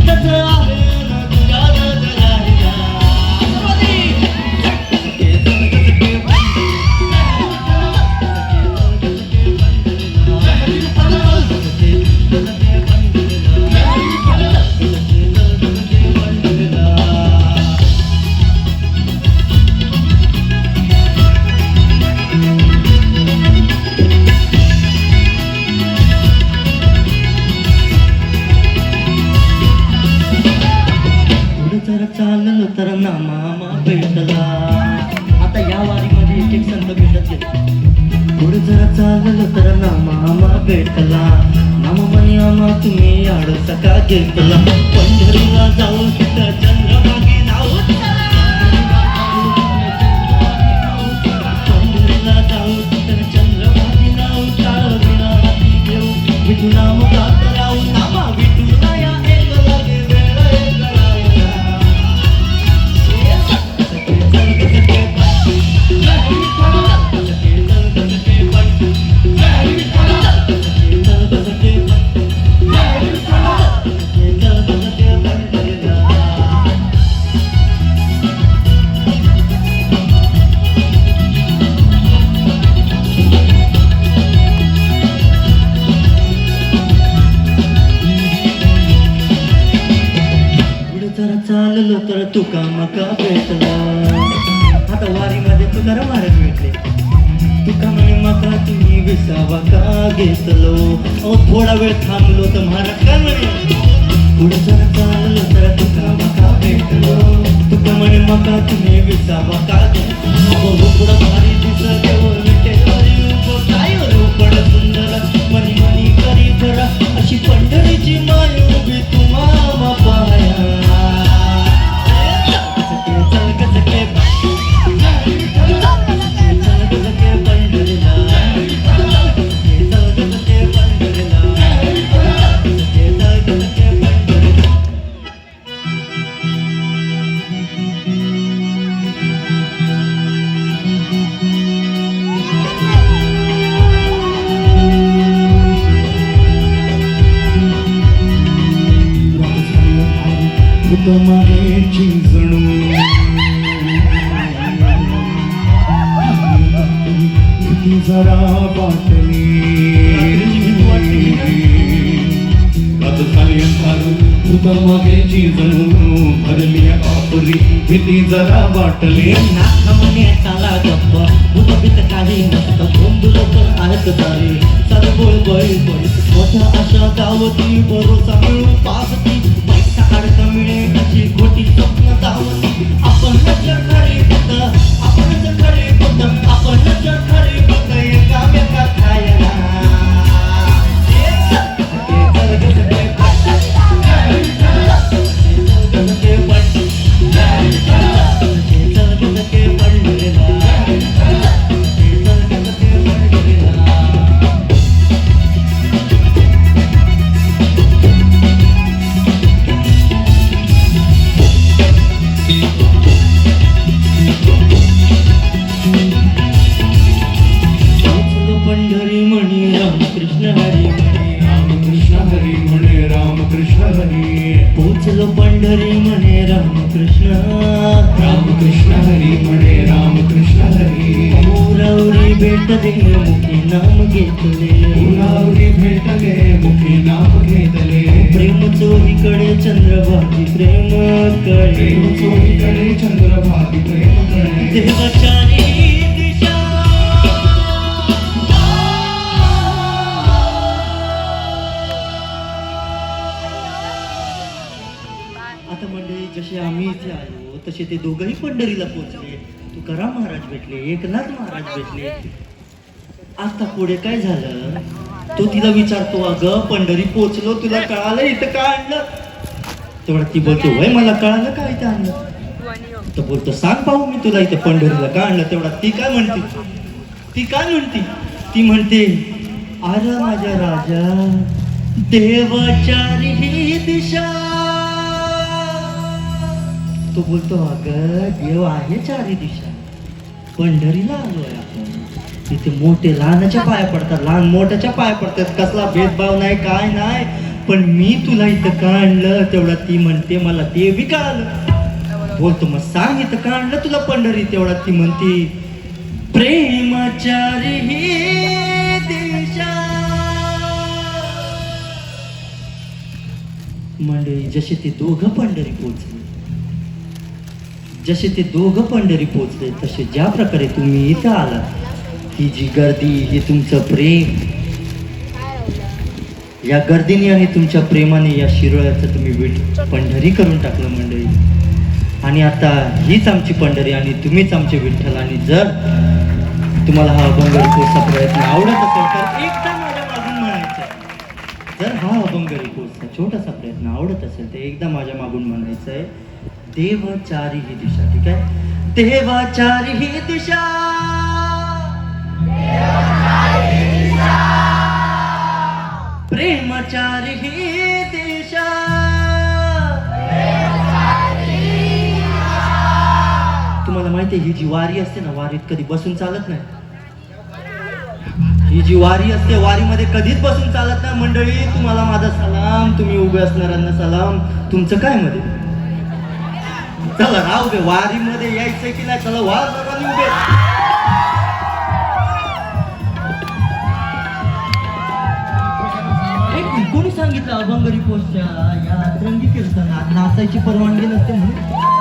That's all मामा भेटला आता या वारीमध्ये एक एक संत भेटत गेले पुढे जरा चाललं तर ना मामा भेटला नाम म्हणे आम्हा तुम्ही आड सका घेतला पंढरीला जाऊ तिथं चंद्रभागी नाव पंढरीला जाऊ तिथं चंद्रभागी नाव चालविला हाती घेऊ विठू नाम गात चाललो तर तुका मका भेटला? आता वारीमध्ये तुकारा महाराज भेटले. तुका म्हणे मका तुम्ही विसावा का घेतलो? अहो थोडा वेळ थांबलो तर महाराज काय म्हणे? पुढे जर चाललो तर तुका मका भेटलो? तुका म्हणे मका तुम्ही विसावा का घेतलो? पुढं भारी दिसत हो. तुम्हारे जणू. किती जरा वाटली गत झाली अंधारू तुझं मागे चिंचणू भरली कापरी किती जरा वाटली नाथ म्हणे चाला गप्प. भूत भीत काही नसतं. गोंधळ पण आहेत तारे सर बोल बोल बोल. मोठ्या अशा गावती भरोसा मिळू पावती पैसा अडक de gordo, पंढरी म्हणे रामकृष्ण रामकृष्ण हरी म्हणे रामकृष्ण हरी. मोरावरी भेट देण मुखी नाम घेतले. गुलावरी भेटले मुखी नाम घेतले. प्रेम चोहीकडे चंद्रभागी प्रेम कळे. चोहीकडे चंद्रभागी प्रेम कळे. देवाचारी जसे आम्ही इथे आलो तसे ते दोघंही पंढरीला पोहोचले. तुकाराम महाराज भेटले एकनाथ महाराज भेटले. आता पुढे काय झालं? तो तिला विचारतो अगं पंढरी पोचलो तुला कळालं इथं काय आणलं? तेवढा ती बोलतो वय मला कळालं का इथं आणलं? तर बोलतो सांग पाहू मी तुला इथे पंढरीला का आणलं? तेवढा ती काय म्हणते? ती काय म्हणते? ती म्हणते अरे माझ्या राजा देवाचारी तो बोलतो अगं देव आहे चारी दिशा. पंढरीला आलोय आपण. तिथे मोठे लहानाच्या पाया पडतात. लहान मोठ्याच्या पाया पडतात. कसला भेदभाव नाही काय नाही. पण मी तुला इथं का आणलं तेवढा ती म्हणते मला ते बी कळालं बोलतो मग सांग इथं का आणलं तुला पंढरी तेवढा ती म्हणते प्रेमचारी ही दिशा. मंडळी जसे ते दोघं पंढरी पोचले जसे ते दोघं पंढरी पोचले तसे ज्या प्रकारे तुम्ही इथं आलात ही जी गर्दी हे तुमचं प्रेम या गर्दीने आणि तुमच्या प्रेमाने या शिरोळ्याचं तुम्ही विठ पंढरी करून टाकलं मंडळी. आणि आता हीच आमची पंढरी आणि तुम्हीच आमचे विठ्ठल आणि जर तुम्हाला हा अभंग रिपोर्टचा प्रयत्न आवडत असेल तर एकदा माझ्या मागून म्हणायचं जर हा अभंग रिपोर्टचा छोटासा प्रयत्न आवडत असेल तर एकदा माझ्या मागून म्हणायचं आहे देव चारी ही दिशा ठीक आहे? देव चारी ही दिशा. प्रेमचारी ही दिशा. तुम्हाला माहिती आहे ही जी वारी असते ना वारीत कधी बसून चालत नाही. ही जी वारी असते वारीमध्ये कधीच बसून चालत नाही. मंडळी तुम्हाला माझा सलाम तुम्ही उभे असणाऱ्यांना सलाम. तुमचं काय मध्ये? चला राहू दे वारीमध्ये यायचं की नाही चला वा बाबा उभे दे. कोणी सांगितलं अभंगरी पोस्टच्या या रंगी कीर्तनात नाचायची परवानगी नसते म्हणून.